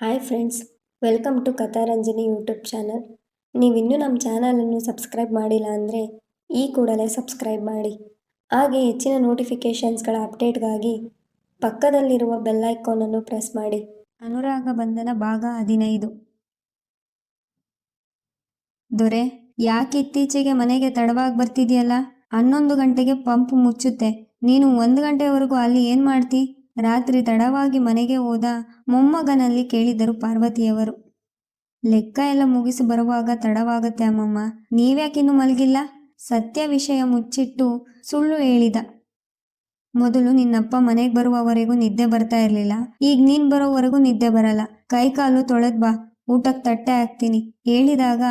Hi friends welcome to Katharanjani YouTube channel ನೀವಿನ್ನೂ ನಮ್ಮ ಚಾನಲನ್ನು ಸಬ್ಸ್ಕ್ರೈಬ್ ಮಾಡಿಲ್ಲ ಅಂದರೆ ಈ ಕೂಡಲೇ ಸಬ್ಸ್ಕ್ರೈಬ್ ಮಾಡಿ. ಹಾಗೆ ಹೆಚ್ಚಿನ ನೋಟಿಫಿಕೇಷನ್ಸ್ಗಳ ಅಪ್ಡೇಟ್ಗಾಗಿ ಪಕ್ಕದಲ್ಲಿರುವ ಬೆಲ್ ಐಕಾನನ್ನು ಪ್ರೆಸ್ ಮಾಡಿ. ಅನುರಾಗ ಬಂಧನ ಭಾಗ ಹದಿನೈದು. ದೊರೆ, ಯಾಕೆ ಇತ್ತೀಚೆಗೆ ಮನೆಗೆ ತಡವಾಗಿ ಬರ್ತಿದೆಯಲ್ಲ? ಹನ್ನೊಂದು ಗಂಟೆಗೆ ಪಂಪ್ ಮುಚ್ಚುತ್ತೆ. ನೀನು ಒಂದು ಗಂಟೆವರೆಗೂ ಅಲ್ಲಿ ಏನು ಮಾಡ್ತಿ? ರಾತ್ರಿ ತಡವಾಗಿ ಮನೆಗೆ ಹೋದ ಮೊಮ್ಮಗನಲ್ಲಿ ಕೇಳಿದರು ಪಾರ್ವತಿಯವರು. ಲೆಕ್ಕ ಎಲ್ಲ ಮುಗಿಸಿ ಬರುವಾಗ ತಡವಾಗತ್ತೆ ಅಮ್ಮಮ್ಮ. ನೀವ್ಯಾಕಿನ್ನು ಮಲಗಿಲ್ಲ? ಸತ್ಯ ವಿಷಯ ಮುಚ್ಚಿಟ್ಟು ಸುಳ್ಳು ಹೇಳಿದ. ಮೊದಲು ನಿನ್ನಪ್ಪ ಮನೆಗೆ ಬರುವವರೆಗೂ ನಿದ್ದೆ ಬರ್ತಾ ಇರಲಿಲ್ಲ. ಈಗ ನೀನ್ ಬರೋವರೆಗೂ ನಿದ್ದೆ ಬರಲ್ಲ. ಕೈಕಾಲು ತೊಳೆದ್ ಬಾ. ಊಟಕ್ಕೆ ತಟ್ಟೆ ಹಾಕ್ತೀನಿ. ಹೇಳಿದಾಗ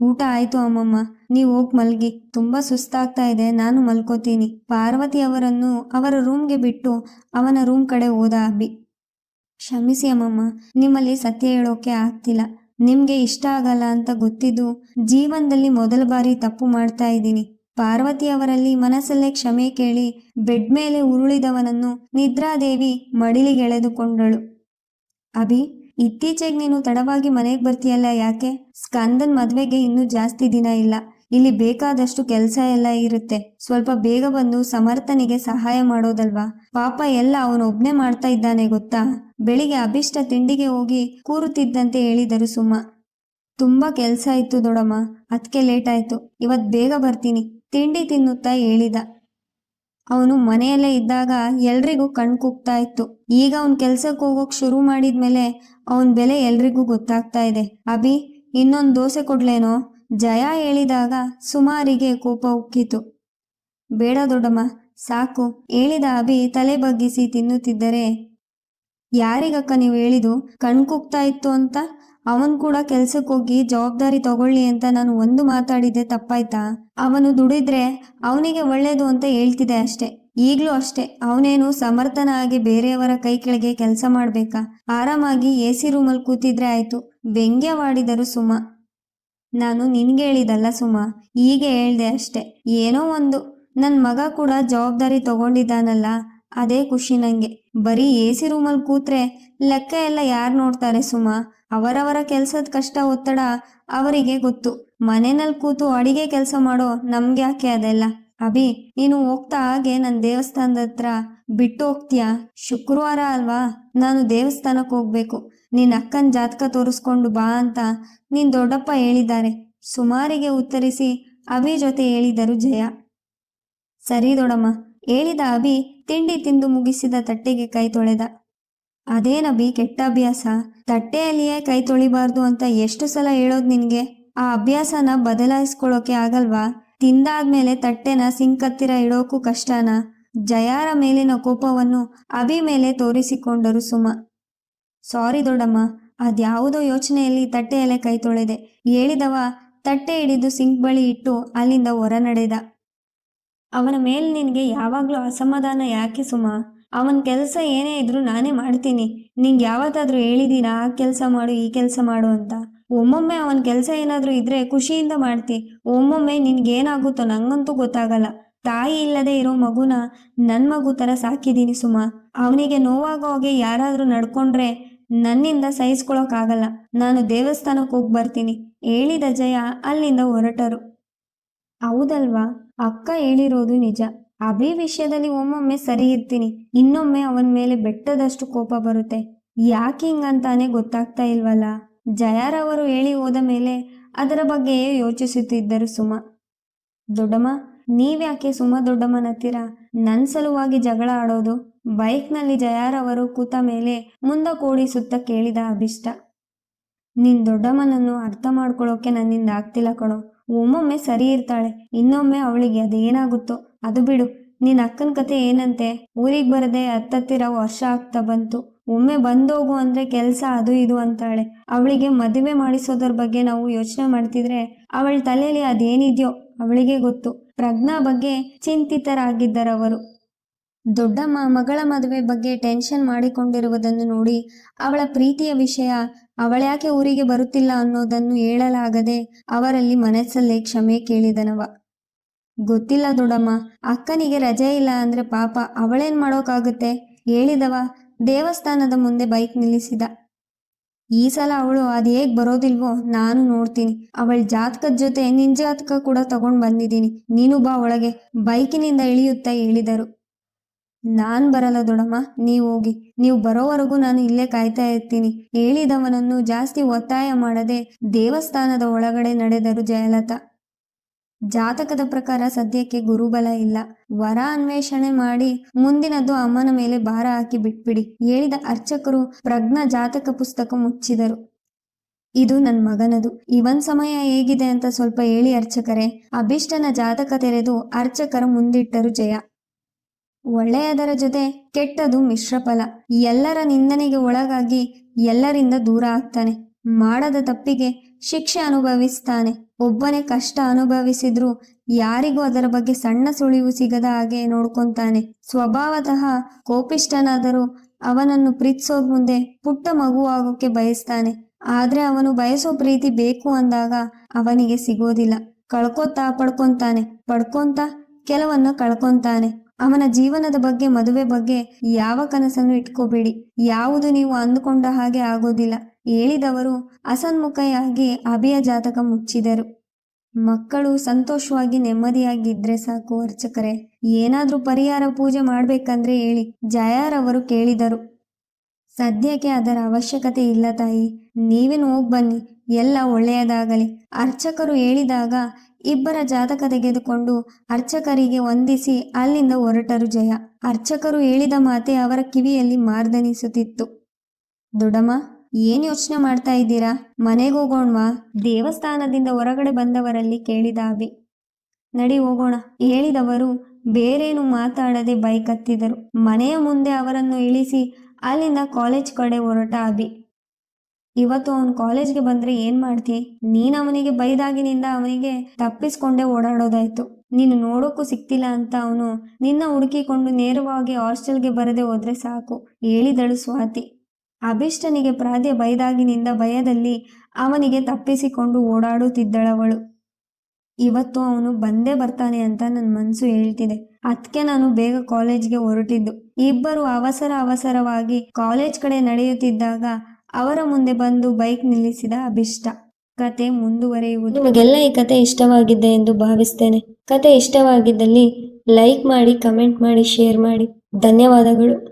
ಊಟ ಆಯ್ತು ಅಮ್ಮಮ್ಮ. ನೀವು ಹೋಗಿ ಮಲ್ಗಿ. ತುಂಬಾ ಸುಸ್ತಾಗ್ತಾ ಇದೆ. ನಾನು ಮಲ್ಕೋತೀನಿ. ಪಾರ್ವತಿ ಅವರನ್ನು ಅವರ ರೂಮ್ಗೆ ಬಿಟ್ಟು ಅವನ ರೂಮ್ ಕಡೆ ಹೋದ ಅಬ್ಬಿ ಕ್ಷಮಿಸಿ ಅಮ್ಮಮ್ಮ. ನಿಮ್ಮಲ್ಲಿ ಸತ್ಯ ಹೇಳೋಕೆ ಆಗ್ತಿಲ್ಲ. ನಿಮ್ಗೆ ಇಷ್ಟ ಆಗಲ್ಲ ಅಂತ ಗೊತ್ತಿದ್ದು ಜೀವನದಲ್ಲಿ ಮೊದಲ ಬಾರಿ ತಪ್ಪು ಮಾಡ್ತಾ ಇದ್ದೀನಿ. ಪಾರ್ವತಿ ಅವರಲ್ಲಿ ಮನಸ್ಸಲ್ಲೇ ಕ್ಷಮೆ ಕೇಳಿ ಬೆಡ್ ಮೇಲೆ ಉರುಳಿದವನನ್ನು ನಿದ್ರಾದೇವಿ ಮಡಿಲಿಗೆಳೆದುಕೊಂಡಳು. ಅಭಿ ಇತ್ತೀಚೆಗೆ ನೀನು ತಡವಾಗಿ ಮನೆಗೆ ಬರ್ತೀಯಲ್ಲ ಯಾಕೆ? ಸ್ಕಂದನ್ ಮದ್ವೆಗೆ ಇನ್ನೂ ಜಾಸ್ತಿ ದಿನ ಇಲ್ಲ. ಇಲ್ಲಿ ಬೇಕಾದಷ್ಟು ಕೆಲಸ ಎಲ್ಲ ಇರುತ್ತೆ. ಸ್ವಲ್ಪ ಬೇಗ ಬಂದು ಸಮರ್ಥನಿಗೆ ಸಹಾಯ ಮಾಡೋದಲ್ವಾ? ಪಾಪ ಎಲ್ಲ ಅವನೊಬ್ನೇ ಮಾಡ್ತಾ ಇದ್ದಾನೆ ಗೊತ್ತಾ? ಬೆಳಿಗ್ಗೆ ಅಭಿಷ್ಟ ತಿಂಡಿಗೆ ಹೋಗಿ ಕೂರುತ್ತಿದ್ದಂತೆ ಹೇಳಿದರು ಸುಮ್ಮ ತುಂಬಾ ಕೆಲಸ ಇತ್ತು ದೊಡಮ್ಮ. ಅದಕ್ಕೆ ಲೇಟ್ ಆಯ್ತು. ಇವತ್ ಬೇಗ ಬರ್ತೀನಿ. ತಿಂಡಿ ತಿನ್ನುತ್ತಾ ಹೇಳಿದ. ಅವನು ಮನೆಯಲ್ಲೇ ಇದ್ದಾಗ ಎಲ್ರಿಗೂ ಕಣ್ಣು ಕುಗ್ತಾ ಇತ್ತು. ಈಗ ಅವನ್ ಕೆಲ್ಸಕ್ಕೆ ಹೋಗೋಕ್ ಶುರು ಮಾಡಿದ್ಮೇಲೆ ಅವನ್ ಬೆಲೆ ಎಲ್ರಿಗೂ ಗೊತ್ತಾಗ್ತಾ ಇದೆ. ಅಭಿ, ಇನ್ನೊಂದು ದೋಸೆ ಕೊಡ್ಲೇನೋ? ಜಯ ಹೇಳಿದಾಗ ಸುಮಾರಿಗೆ ಕೋಪ ಉಕ್ಕಿತು. ಬೇಡ ದೊಡ್ಡಮ್ಮ, ಸಾಕು. ಹೇಳಿದ ಅಭಿ ತಲೆ ಬಗ್ಗಿಸಿ ತಿನ್ನುತ್ತಿದ್ದರೆ, ಯಾರಿಗಕ್ಕ ನೀವು ಹೇಳಿದು ಕಣ್ ಕುಗ್ತಾ ಇತ್ತು ಅಂತ? ಅವನ್ ಕೂಡ ಕೆಲ್ಸಕ್ಕೆ ಹೋಗಿ ಜವಾಬ್ದಾರಿ ತಗೊಳ್ಳಿ ಅಂತ ನಾನು ಒಂದು ಮಾತಾಡಿದ್ದೆ ತಪ್ಪಾಯ್ತಾ? ಅವನು ದುಡಿದ್ರೆ ಅವನಿಗೆ ಒಳ್ಳೇದು ಅಂತ ಹೇಳ್ತಿದೆ ಅಷ್ಟೆ. ಈಗಲೂ ಅಷ್ಟೆ. ಅವನೇನು ಸಮರ್ಥನ ಆಗಿ ಬೇರೆಯವರ ಕೈ ಕೆಳಗೆ ಕೆಲಸ ಮಾಡ್ಬೇಕಾ? ಆರಾಮಾಗಿ ಎ ಸಿ ರೂಮಲ್ಲಿ ಕೂತಿದ್ರೆ ಆಯ್ತು. ವ್ಯಂಗ್ಯವಾಡಿದರು ಸುಮ. ನಾನು ನಿನ್ಗೆ ಹೇಳಿದಲ್ಲ ಸುಮ, ಹೀಗೆ ಹೇಳ್ದೆ ಅಷ್ಟೆ. ಏನೋ ಒಂದು. ನನ್ ಮಗ ಕೂಡ ಜವಾಬ್ದಾರಿ ತಗೊಂಡಿದ್ದಾನಲ್ಲ. ಅದೇ ಖುಷಿ ನಂಗೆ. ಬರೀ ಎ ಸಿ ರೂಮಲ್ಲಿ ಕೂತ್ರೆ ಲೆಕ್ಕ ಎಲ್ಲ ಯಾರು ನೋಡ್ತಾರೆ ಸುಮ? ಅವರವರ ಕೆಲಸದ ಕಷ್ಟ ಒತ್ತಡ ಅವರಿಗೆ ಗೊತ್ತು. ಮನೆಯಲ್ಲಿ ಕೂತು ಅಡಿಗೆ ಕೆಲಸ ಮಾಡೋ ನಮ್ಗೆ ಯಾಕೆ ಅದೆಲ್ಲ? ಅಭಿ, ನೀನು ಹೋಗ್ತಾ ಹಾಗೆ ನನ್ನ ದೇವಸ್ಥಾನದ ಹತ್ರ ಬಿಟ್ಟು ಹೋಗ್ತೀಯಾ? ಶುಕ್ರವಾರ ಅಲ್ವಾ? ನಾನು ದೇವಸ್ಥಾನಕ್ಕೆ ಹೋಗ್ಬೇಕು. ನಿನ್ನ ಅಕ್ಕನ ಜಾತಕ ತೋರಿಸ್ಕೊಂಡು ಬಾ ಅಂತ ನಿನ್ ದೊಡ್ಡಪ್ಪ ಹೇಳಿದ್ದಾರೆ. ಸುಮಾರಿಗೆ ಉತ್ತರಿಸಿ ಅಭಿ ಜೊತೆ ಹೇಳಿದರು ಜಯ. ಸರಿ ದೊಡಮ್ಮ, ಹೇಳಿದ ಅಭಿ ತಿಂಡಿ ತಿಂದು ಮುಗಿಸಿದ ತಟ್ಟೆಗೆ ಕೈ ತೊಳೆದ. ಅದೇನಭಿ ಕೆಟ್ಟ ಅಭ್ಯಾಸ? ತಟ್ಟೆಯಲ್ಲಿಯೇ ಕೈ ತೊಳಿಬಾರ್ದು ಅಂತ ಎಷ್ಟು ಸಲ ಹೇಳೋದು ನಿನ್ಗೆ? ಆ ಅಭ್ಯಾಸನ ಬದಲಾಯಿಸ್ಕೊಳ್ಳೋಕೆ ಆಗಲ್ವಾ? ತಿಂದಾದ್ಮೇಲೆ ತಟ್ಟೆನ ಸಿಂಕ್ ಹತ್ತಿರ ಇಡೋಕು ಕಷ್ಟನ? ಜಯಾರ ಮೇಲಿನ ಕೋಪವನ್ನು ಅಭಿ ಮೇಲೆ ತೋರಿಸಿಕೊಂಡರು ಸುಮ. ಸಾರಿ ದೊಡ್ಡಮ್ಮ, ಅದ್ಯಾವುದೋ ಯೋಚನೆಯಲ್ಲಿ ತಟ್ಟೆಯಲ್ಲೇ ಕೈ ತೊಳೆದೆ. ಹೇಳಿದವ, ತಟ್ಟೆ ಹಿಡಿದು ಸಿಂಕ್ ಬಳಿ ಇಟ್ಟು ಅಲ್ಲಿಂದ ಹೊರ ನಡೆದ. ಅವನ ಮೇಲೆ ನಿನಗೆ ಯಾವಾಗಲೂ ಅಸಮಾಧಾನ ಯಾಕೆ ಸುಮ? ಅವನ ಕೆಲಸ ಏನೇ ಇದ್ರೂ ನಾನೇ ಮಾಡ್ತೀನಿ. ನಿಂಗೆ ಯಾವತ್ತಾದ್ರೂ ಹೇಳಿದೀನಾ? ಆ ಕೆಲಸ ಮಾಡು, ಈ ಕೆಲಸ ಮಾಡು ಅಂತ. ಒಮ್ಮೊಮ್ಮೆ ಅವನ ಕೆಲಸ ಏನಾದರೂ ಇದ್ರೆ ಖುಷಿಯಿಂದ ಮಾಡ್ತಿ. ಒಮ್ಮೊಮ್ಮೆ ನಿನ್ಗೇನಾಗುತ್ತೋ ನಂಗಂತೂ ಗೊತ್ತಾಗಲ್ಲ. ತಾಯಿ ಇಲ್ಲದೆ ಇರೋ ಮಗುನ ನನ್ನ ಮಗು ಥರ ಸಾಕಿದೀನಿ ಸುಮ. ಅವನಿಗೆ ನೋವಾಗೋ ಹಾಗೆ ಯಾರಾದರೂ ನಡ್ಕೊಂಡ್ರೆ ನನ್ನಿಂದ ಸಹಿಸ್ಕೊಳಕ್ಕಾಗಲ್ಲ ನಾನು ದೇವಸ್ಥಾನಕ್ಕೆ ಹೋಗಿ ಬರ್ತೀನಿ. ಹೇಳಿದ ಜಯ ಅಲ್ಲಿಂದ ಹೊರಟರು. ಹೌದಲ್ವಾ? ಅಕ್ಕ ಹೇಳಿರೋದು ನಿಜ. ಅಭಿ ವಿಷಯದಲ್ಲಿ ಒಮ್ಮೊಮ್ಮೆ ಸರಿ ಇರ್ತೀನಿ. ಇನ್ನೊಮ್ಮೆ ಅವನ ಮೇಲೆ ಬೆಟ್ಟದಷ್ಟು ಕೋಪ ಬರುತ್ತೆ. ಯಾಕೆ ಹಿಂಗಂತಾನೆ ಗೊತ್ತಾಗ್ತಾ ಇಲ್ವಲ್ಲ? ಜಯಾರವರು ಹೇಳಿ ಹೋದ ಮೇಲೆ ಅದರ ಬಗ್ಗೆಯೇ ಯೋಚಿಸುತ್ತಿದ್ದರು ಸುಮ. ದೊಡ್ಡಮ್ಮ, ನೀವ್ಯಾಕೆ ಸುಮ ದೊಡ್ಡಮ್ಮನ ಹತ್ತಿರ? ನನ್ನ ಸಲುವಾಗಿ ಜಗಳ ಆಡೋದು. ಬೈಕ್ನಲ್ಲಿ ಜಯಾರವರು ಕೂತ ಮೇಲೆ ಮುಂದ ಕೂಡಿಸುತ್ತ ಕೇಳಿದ ಅಭಿಷ್ಟ. ನಿನ್ ದೊಡ್ಡಮ್ಮನನ್ನು ಅರ್ಥ ಮಾಡ್ಕೊಳ್ಳೋಕೆ ನನ್ನಿಂದ ಆಗ್ತಿಲ್ಲ ಕಣೋ. ಒಮ್ಮೊಮ್ಮೆ ಸರಿ ಇರ್ತಾಳೆ. ಇನ್ನೊಮ್ಮೆ ಅವಳಿಗೆ ಅದೇನಾಗುತ್ತೋ, ಅದು ಬಿಡು. ನಿನ್ ಅಕ್ಕನ ಕತೆ ಏನಂತೆ? ಊರಿಗೆ ಬರದೆ ಹತ್ತತ್ತಿರ ವರ್ಷ ಆಗ್ತಾ ಬಂತು. ಒಮ್ಮೆ ಬಂದೋಗು ಅಂದ್ರೆ ಕೆಲ್ಸ ಅದು ಇದು ಅಂತಾಳೆ. ಅವಳಿಗೆ ಮದುವೆ ಮಾಡಿಸೋದ್ರ ಬಗ್ಗೆ ನಾವು ಯೋಚನೆ ಮಾಡ್ತಿದ್ರೆ ಅವಳ ತಲೆಯಲ್ಲಿ ಅದೇನಿದ್ಯೋ ಅವಳಿಗೆ ಗೊತ್ತು. ಪ್ರಜ್ಞಾ ಬಗ್ಗೆ ಚಿಂತಿತರಾಗಿದ್ದರವರು. ದೊಡ್ಡಮ್ಮ ಮಗಳ ಮದುವೆ ಬಗ್ಗೆ ಟೆನ್ಷನ್ ಮಾಡಿಕೊಂಡಿರುವುದನ್ನು ನೋಡಿ ಅವಳ ಪ್ರೀತಿಯ ವಿಷಯ ಅವಳ್ಯಾಕೆ ಊರಿಗೆ ಬರುತ್ತಿಲ್ಲ ಅನ್ನೋದನ್ನು ಹೇಳಲಾಗದೆ ಅವರಲ್ಲಿ ಮನಸ್ಸಲ್ಲೇ ಕ್ಷಮೆ ಕೇಳಿದನವ. ಗೊತ್ತಿಲ್ಲ ದೊಡಮ್ಮ, ಅಕ್ಕನಿಗೆ ರಜೆ ಇಲ್ಲ ಅಂದ್ರೆ ಪಾಪ ಅವಳೇನ್ ಮಾಡೋಕಾಗುತ್ತೆ? ಹೇಳಿದವ, ದೇವಸ್ಥಾನದ ಮುಂದೆ ಬೈಕ್ ನಿಲ್ಲಿಸಿದ. ಈ ಸಲ ಅವಳು ಅದು ಹೇಗ್ ಬರೋದಿಲ್ವೋ ನಾನು ನೋಡ್ತೀನಿ. ಅವಳ ಜಾತಕದ ಜೊತೆ ನಿನ್ ಜಾತಕ ಕೂಡ ತಗೊಂಡ್ ಬಂದಿದ್ದೀನಿ. ನೀನು ಬಾ ಒಳಗೆ, ಬೈಕಿನಿಂದ ಇಳಿಯುತ್ತಾ ಹೇಳಿದರು. ನಾನ್ ಬರಲ್ಲ ದೊಡಮ್ಮ, ನೀವು ಹೋಗಿ. ನೀವು ಬರೋವರೆಗೂ ನಾನು ಇಲ್ಲೇ ಕಾಯ್ತಾ ಇರ್ತೀನಿ. ಹೇಳಿದವನನ್ನು ಜಾಸ್ತಿ ಒತ್ತಾಯ ಮಾಡದೆ ದೇವಸ್ಥಾನದ ಒಳಗಡೆ ನಡೆದರು ಜಯಲತಾ ಜಾತಕದ ಪ್ರಕಾರ ಸದ್ಯಕ್ಕೆ ಗುರುಬಲ ಇಲ್ಲ. ವರ ಅನ್ವೇಷಣೆ ಮಾಡಿ ಮುಂದಿನದ್ದು ಅಮ್ಮನ ಮೇಲೆ ಭಾರ ಹಾಕಿ ಬಿಟ್ಬಿಡಿ, ಹೇಳಿದ ಅರ್ಚಕರು ಪ್ರಜ್ಞಾ ಜಾತಕ ಪುಸ್ತಕ ಮುಚ್ಚಿದರು. ಇದು ನನ್ ಮಗನದು. ಇವನ್ ಸಮಯ ಹೇಗಿದೆ ಅಂತ ಸ್ವಲ್ಪ ಹೇಳಿ ಅರ್ಚಕರೇ. ಅಭಿಷ್ಟನ ಜಾತಕ ತೆರೆದು ಅರ್ಚಕರ ಮುಂದಿಟ್ಟರು ಜಯ. ಒಳ್ಳೆಯದರ ಜೊತೆ ಕೆಟ್ಟದು ಮಿಶ್ರಫಲ ಎಲ್ಲರ ನಿಂದನೆಗೆ ಒಳಗಾಗಿ ಎಲ್ಲರಿಂದ ದೂರ ಆಗ್ತಾನೆ. ಮಾಡದ ತಪ್ಪಿಗೆ ಶಿಕ್ಷೆ ಅನುಭವಿಸ್ತಾನೆ. ಒಬ್ಬನೇ ಕಷ್ಟ ಅನುಭವಿಸಿದ್ರೂ ಯಾರಿಗೂ ಅದರ ಬಗ್ಗೆ ಸಣ್ಣ ಸುಳಿವು ಸಿಗದ ಹಾಗೆ ನೋಡ್ಕೊಂತಾನೆ. ಸ್ವಭಾವತಃ ಕೋಪಿಷ್ಟನಾದರೂ ಅವನನ್ನು ಪ್ರೀತಿಸೋ ಮುಂದೆ ಪುಟ್ಟ ಆಗೋಕೆ ಬಯಸ್ತಾನೆ. ಆದ್ರೆ ಅವನು ಬಯಸೋ ಪ್ರೀತಿ ಬೇಕು ಅಂದಾಗ ಅವನಿಗೆ ಸಿಗೋದಿಲ್ಲ. ಕಳ್ಕೊತಾ ಪಡ್ಕೊಂತಾನೆ. ಪಡ್ಕೊಂತ ಕೆಲವನ್ನ ಕಳ್ಕೊಂತಾನೆ. ಅವನ ಜೀವನದ ಬಗ್ಗೆ, ಮದುವೆ ಬಗ್ಗೆ ಯಾವ ಕನಸನ್ನು ಇಟ್ಕೋಬೇಡಿ. ಯಾವುದು ನೀವು ಅಂದುಕೊಂಡ ಹಾಗೆ ಆಗೋದಿಲ್ಲ. ಹೇಳಿದವರು ಅಸನ್ಮುಖಯಾಗಿ ಅಭಿಯ ಜಾತಕ ಮುಚ್ಚಿದರು. ಮಕ್ಕಳು ಸಂತೋಷವಾಗಿ ನೆಮ್ಮದಿಯಾಗಿದ್ರೆ ಸಾಕು ಅರ್ಚಕರೇ. ಏನಾದ್ರೂ ಪರಿಹಾರ ಪೂಜೆ ಮಾಡ್ಬೇಕಂದ್ರೆ ಹೇಳಿ ಜಯಾರವರು ಕೇಳಿದರು. ಸದ್ಯಕ್ಕೆ ಅದರ ಅವಶ್ಯಕತೆ ಇಲ್ಲ ತಾಯಿ. ನೀವೇನು ಹೋಗ್ಬನ್ನಿ ಎಲ್ಲ ಒಳ್ಳೆಯದಾಗಲಿ. ಅರ್ಚಕರು ಹೇಳಿದಾಗ ಇಬ್ಬರ ಜಾತಕ ತೆಗೆದುಕೊಂಡು ಅರ್ಚಕರಿಗೆ ವಂದಿಸಿ ಅಲ್ಲಿಂದ ಹೊರಟರು ಜಯ. ಅರ್ಚಕರು ಹೇಳಿದ ಮಾತೆ ಅವರ ಕಿವಿಯಲ್ಲಿ ಮಾರ್ದನಿಸುತ್ತಿತ್ತು. ದೊಡಮ್ಮ, ಏನ್ ಯೋಚನೆ ಮಾಡ್ತಾ ಇದ್ದೀರಾ? ಮನೆಗೆ ಹೋಗೋಣವಾ? ದೇವಸ್ಥಾನದಿಂದ ಹೊರಗಡೆ ಬಂದವರಲ್ಲಿ ಕೇಳಿದ ಅಭಿ ನಡಿ ಹೋಗೋಣ. ಹೇಳಿದವರು ಬೇರೇನು ಮಾತಾಡದೆ ಬೈಕ್ ಹತ್ತಿದರು ಮನೆಯ ಮುಂದೆ ಅವರನ್ನು ಇಳಿಸಿ ಅಲ್ಲಿಂದ ಕಾಲೇಜ್ ಕಡೆ ಹೊರಟ ಅಭಿ ಇವತ್ತು ಅವನ್ ಕಾಲೇಜ್ಗೆ ಬಂದ್ರೆ ಏನ್ ಮಾಡ್ತಿ? ನೀನ್ ಅವನಿಗೆ ಬೈದಾಗಿನಿಂದ ಅವನಿಗೆ ತಪ್ಪಿಸ್ಕೊಂಡೇ ಓಡಾಡೋದಾಯ್ತು. ನೀನು ನೋಡೋಕ್ಕೂ ಸಿಕ್ತಿಲ್ಲ ಅಂತ ಅವನು ನಿನ್ನ ಹುಡುಕಿಕೊಂಡು ನೇರವಾಗಿ ಹಾಸ್ಟೆಲ್ಗೆ ಬರದೆ ಹೋದ್ರೆ ಸಾಕು, ಹೇಳಿದಳು ಸ್ವಾತಿ. ಅಭಿಷ್ಟನಿಗೆ ಪ್ರಾದ್ಯ ಬೈದಾಗಿನಿಂದ ಭಯದಲ್ಲಿ ಅವನಿಗೆ ತಪ್ಪಿಸಿಕೊಂಡು ಓಡಾಡುತ್ತಿದ್ದಳವಳು. ಇವತ್ತು ಅವನು ಬಂದೇ ಬರ್ತಾನೆ ಅಂತ ನನ್ನ ಮನಸ್ಸು ಹೇಳ್ತಿದೆ. ಅದಕ್ಕೆ ನಾನು ಬೇಗ ಕಾಲೇಜ್ಗೆ ಹೊರಟಿದ್ದು. ಇಬ್ಬರು ಅವಸರ ಅವಸರವಾಗಿ ಕಾಲೇಜ್ ಕಡೆ ನಡೆಯುತ್ತಿದ್ದಾಗ ಅವರ ಮುಂದೆ ಬಂದು ಬೈಕ್ ನಿಲ್ಲಿಸಿದ ಅಭಿಷ್ಟ. ಕತೆ ಮುಂದುವರೆಯುವುದು. ನಿಮಗೆಲ್ಲ ಈ ಕತೆ ಇಷ್ಟವಾಗಿದೆ ಎಂದು ಭಾವಿಸ್ತೇನೆ. ಕತೆ ಇಷ್ಟವಾಗಿದ್ದಲ್ಲಿ ಲೈಕ್ ಮಾಡಿ, ಕಮೆಂಟ್ ಮಾಡಿ, ಶೇರ್ ಮಾಡಿ. ಧನ್ಯವಾದಗಳು.